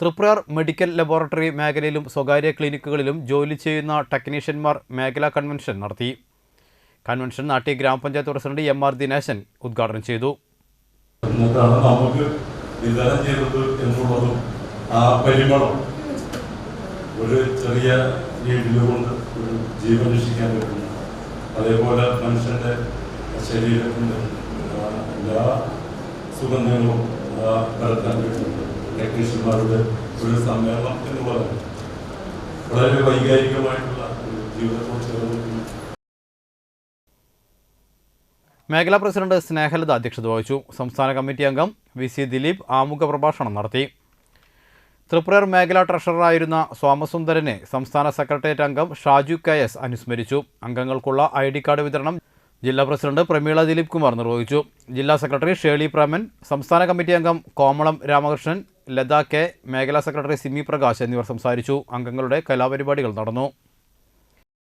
Triprayar medical laboratory മേഖലയിലും സ്വകാര്യ ക്ലിനിക്കുകളിലും ജോലി ചെയ്യുന്ന ടെക്നീഷ്യന്മാർ മേഖലാ കൺവെൻഷൻ നടത്തി. കൺവെൻഷൻ നാട്ടി ഗ്രാമപഞ്ചായത്ത് പ്രസിഡന്റ് എം ആർ ദിനേശൻ ഉദ്ഘാടനം ചെയ്തു. നമുക്ക് വിതരണം ചെയ്തത് എന്നുള്ളതും ആ പരിമളം ഒരു ചെറിയ വീട്ടിൽ കൊണ്ട് ഒരു ജീവൻ രക്ഷിക്കാൻ പറ്റുന്നു. അതേപോലെ മനുഷ്യന്റെ ശരീരത്തിന്റെ എല്ലാ സുഗന്ധങ്ങളും പരത്താൻ പറ്റുന്നുണ്ട്. ടെക്നീഷ്യന്മാരുടെ ഒരു സമ്മേളനം എന്ന് പറയുന്നത് വളരെ വൈകാരികമായിട്ടുള്ള ജീവിതത്തോട് മേഖലാ പ്രസിഡന്റ് സ്നേഹലത അധ്യക്ഷത വഹിച്ചു. സംസ്ഥാന കമ്മിറ്റി അംഗം വി സി ദിലീപ് ആമുഖ പ്രഭാഷണം നടത്തി. തൃപ്രയർ മേഖലാ ട്രഷററായിരുന്ന സോമസുന്ദരനെ സംസ്ഥാന സെക്രട്ടേറിയറ്റ് അംഗം ഷാജു കെ എസ് അനുസ്മരിച്ചു. അംഗങ്ങൾക്കുള്ള ഐ ഡി കാർഡ് വിതരണം ജില്ലാ പ്രസിഡന്റ് പ്രമീള ദിലീപ് കുമാർ നിർവഹിച്ചു. ജില്ലാ സെക്രട്ടറി ഷേളി പ്രേമൻ സംസ്ഥാന കമ്മിറ്റി അംഗം കോമളം രാമകൃഷ്ണൻ ലത കെ മേഖലാ സെക്രട്ടറി സിമി പ്രകാശ് എന്നിവർ സംസാരിച്ചു. അംഗങ്ങളുടെ കലാപരിപാടികൾ നടന്നു.